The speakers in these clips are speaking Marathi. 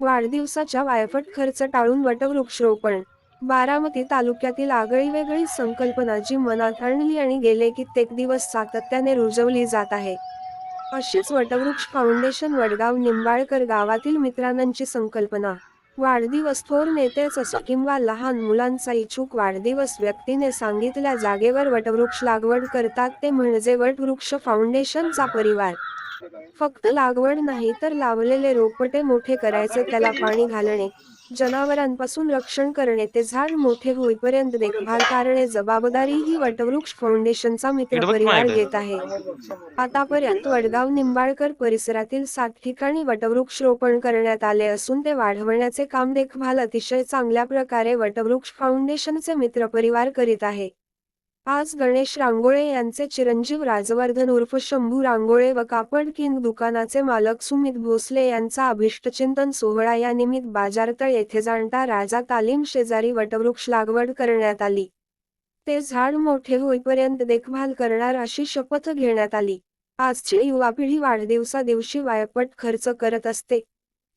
वाढदिवसाच्या वायफट खर्च टाळून वटवृक्षरोपण. बारामती तालुक्यातील आगळी वेगळी संकल्पना जी मनात आणली आणि गेले कित्येक दिवस सातत्याने रुजवली जात आहे. अशीच वटवृक्ष फाउंडेशन वडगाव निंबाळकर गावातील मित्रांची संकल्पना. वाढदिवस थोर नेतेच असो किंवा लहान मुलांचा इच्छुक वाढदिवस व्यक्तीने सांगितल्या जागेवर वटवृक्ष लागवड करतात ते म्हणजे वटवृक्ष फाउंडेशनचा परिवार. फक्त लागवड नाही तर लावलेले रोपटे मोठे करायचे त्याला पाणी घालणे जनावरांपासून रक्षण करणे ते झाड मोठे होईपर्यंत देखभाल करणे जबाबदारी ही वटवृक्ष फाउंडेशनचा मित्र परिवार घेत आहे. आतापर्यंत वडगाव निंबाळकर परिसरातील सात ठिकाणी वटवृक्ष रोपण करण्यात आले असून ते वाढवण्याचे काम देखभाल अतिशय चांगल्या प्रकारे वटवृक्ष फाउंडेशनचे मित्र परिवार करीत आहे. आज गणेश रांगोळे यांचे चिरंजीव राजवर्धन उर्फ शंभू रांगोळे व कापड किंग दुकानाचे मालक सुमित भोसले यांचा अभिष्टचिंतन सोहळा या निमित्त बाजारतळ येथे जाणता राजा तालीम शेजारी वटवृक्ष लागवड करण्यात आली. ते झाड मोठे होईपर्यंत देखभाल करणार अशी शपथ घेण्यात आली. आजची युवा पिढी वाढदिवसा दिवशी वायपट खर्च करत असते.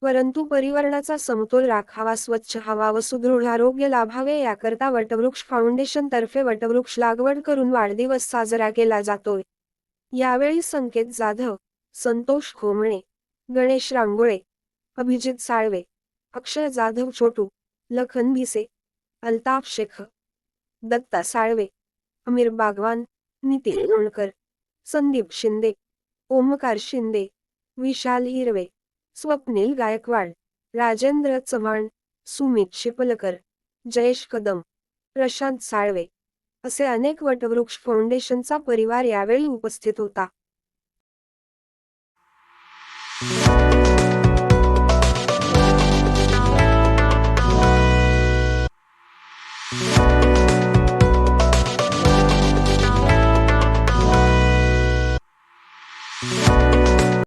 परंतु परिवर्णाचा समतोल राखावा स्वच्छ हवा व सुदृढ आरोग्य लाभावे याकरता वटवृक्ष फाउंडेशन तर्फे वटवृक्ष लागवड करून वाढदिवस साजरा केला जातोय. यावेळी संकेत जाधव संतोष खोमणे गणेश रांगोळे अभिजित साळवे अक्षय जाधव छोटू लखन भिसे अल्ताफ शेख दत्ता साळवे अमीर बागवान नितीन लोणकर संदीप शिंदे ओमकार शिंदे विशाल हिरवे स्वप्नील गायकवाड राजेंद्र चव्हाण सुमित शिपलकर जयेश कदम प्रशांत साळवे असे अनेक वटवृक्ष फाउंडेशनचा परिवार यावेळी उपस्थित होता.